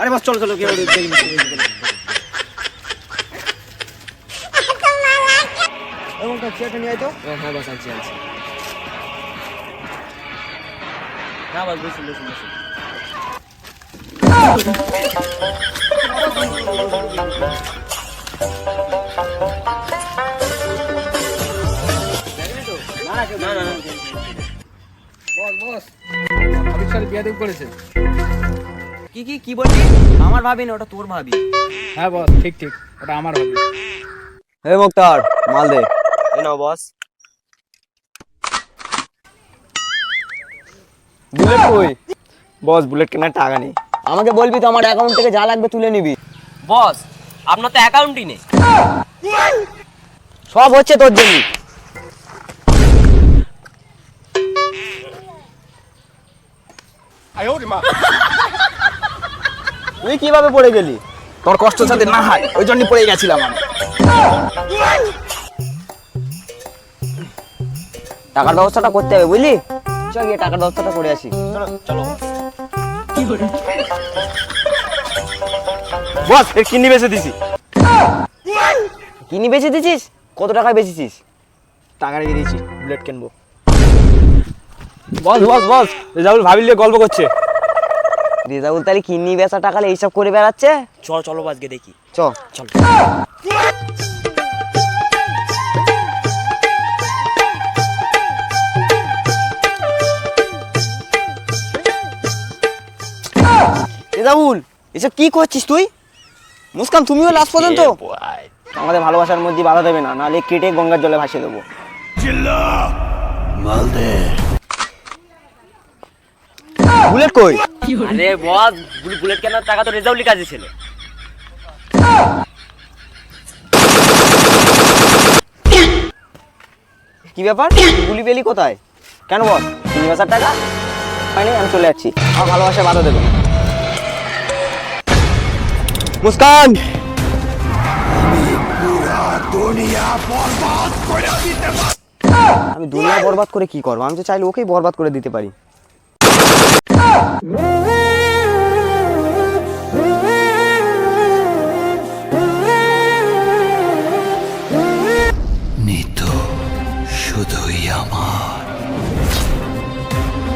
আরে বাস চলো চলো কি হবে দেখি এবং তার চেয়ারটা নিয়ে তো। হ্যাঁ বস আনছি আনছি। না বস বসুন বসুন বসুন। না না না। বস বস। দেব করেছে। কি কি কি বললি আমার ভাবি না ওটা তোর ভাবি। হ্যাঁ বস ঠিক ঠিক ওটা আমার হবে হে মুক্তার মাল দে। এই নাও বস। বুলেট কই? বস বুলেট কেনার টাকা নেই। আমাকে বলবি তো আমার অ্যাকাউন্ট থেকে যা লাগবে তুলে নিবি। বস আপনার তো অ্যাকাউন্টই নেই। সব হচ্ছে তোর জন্য তুই কীভাবে পড়ে গেলি? তোর কষ্ট যাতে না হয়, ওই জন্যই পড়ে গেছিলাম টাকার ব্যবস্থাটা করতে হবে, বুঝলি? চল গিয়ে টাকার ব্যবস্থাটা করে আসি। চলো বস, এর কিনি বেচে দিছি। কিনি বেচে দিছিস? কত টাকায় বেচেছিস? টাকা রেখে দিয়েছি, বুলেট কিনবো। বস বস বস, রেজাউল ভাবিলে গল্প করছে। রেজাউল তাহলে কিনি বেচা টাকালে এইসব করে বেড়াচ্ছে? চলো চলো আজকে দেখি। চ। চলো। রেজাউল এসব কি করছিস তুই? মুস্কান তুমিও লাস্ট পর্যন্ত? আমাদের ভালোবাসার মধ্যে বাধা দেবে না নাহলে কেটে গঙ্গার জলে ভাসিয়ে দেবো। বুলেট কই? আরে বস বুলেট কেনার টাকা তো রেজাউলি কাজে ছিল কি ব্যাপার? গুলি পেলি কোথায়? কেন বস? তিন হাজার টাকা? হয়নি আমি চলে যাচ্ছি। আমার ভালোবাসা বাধা দেবে। মুস্কান! আমি দুনিয়া বরবাদ করে কি করব? আমি তো চাইলে ওকেই বরবাদ করে দিতে পারি। নিত শুধুই আমার।